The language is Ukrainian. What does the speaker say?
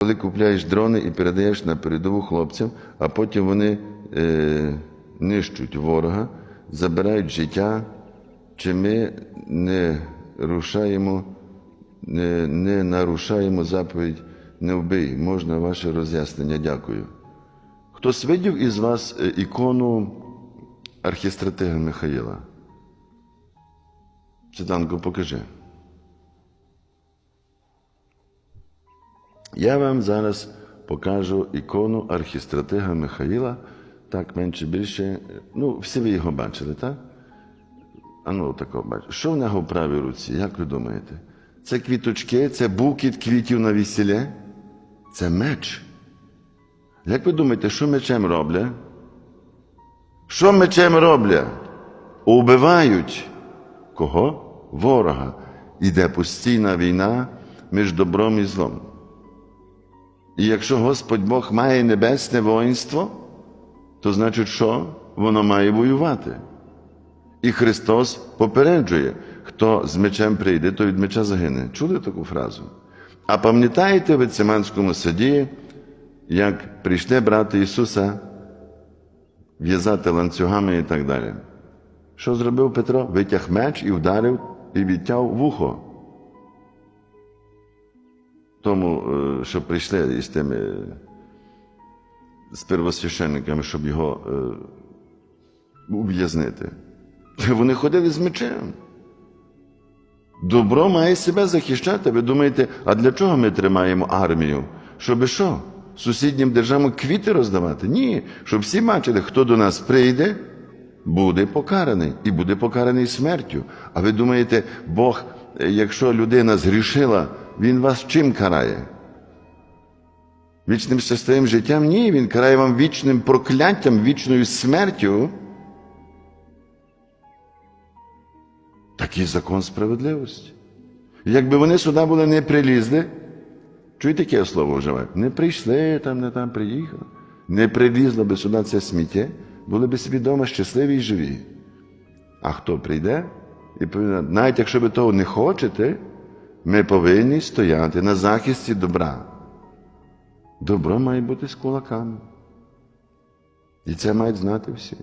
Коли купляєш дрони і передаєш на передову хлопцям, а потім вони е, нищуть ворога, забирають життя, чи ми не рушаємо, не, не нарушаємо заповідь не вбий. Можна ваше роз'яснення? Дякую. Хтось видів із вас е, ікону архістратига Михаїла? Світланко, покажи. Я вам зараз покажу ікону архістратига Михаїла. Так, менше більше. Ну, всі ви його бачили, так? А ну, такого бачите. Що в нього в правій руці? Як ви думаєте? Це квіточки, це букет квітів на весілля? Це меч. Як ви думаєте, що мечем роблять? Що мечем роблять? Убивають. Кого? Ворога. Іде постійна війна між добром і злом. І якщо Господь Бог має небесне воїнство, то значить, що воно має воювати. І Христос попереджує, хто з мечем прийде, то від меча загине. Чули таку фразу? А пам'ятаєте в Гециманському саді, як прийшли брати Ісуса в'язати ланцюгами і так далі? Що зробив Петро? Витяг меч і вдарив і відтяв вухо. Тому, е, що прийшли із тими е, з первосвященниками, щоб його е, ув'язнити. Вони ходили з мечем. Добро має себе захищати. Ви думаєте, а для чого ми тримаємо армію? Щоби що? Сусіднім державам квіти роздавати? Ні. Щоб всі бачили, хто до нас прийде, буде покараний і буде покараний смертю. А ви думаєте, Бог, якщо людина згрішила, Він вас чим карає? Вічним щасливим життям? Ні, Він карає вам вічним прокляттям, вічною смертю. Такий закон справедливості. Якби вони сюди були не прилізли, чуєте яке слово вживають? Не прийшли там, не там приїхали. Не прилізло би сюди це сміття, були б собі вдома щасливі і живі. А хто прийде і повинен, навіть якщо ви того не хочете, ми повинні стояти на захисті добра. Добро має бути з кулаками. І це мають знати всі.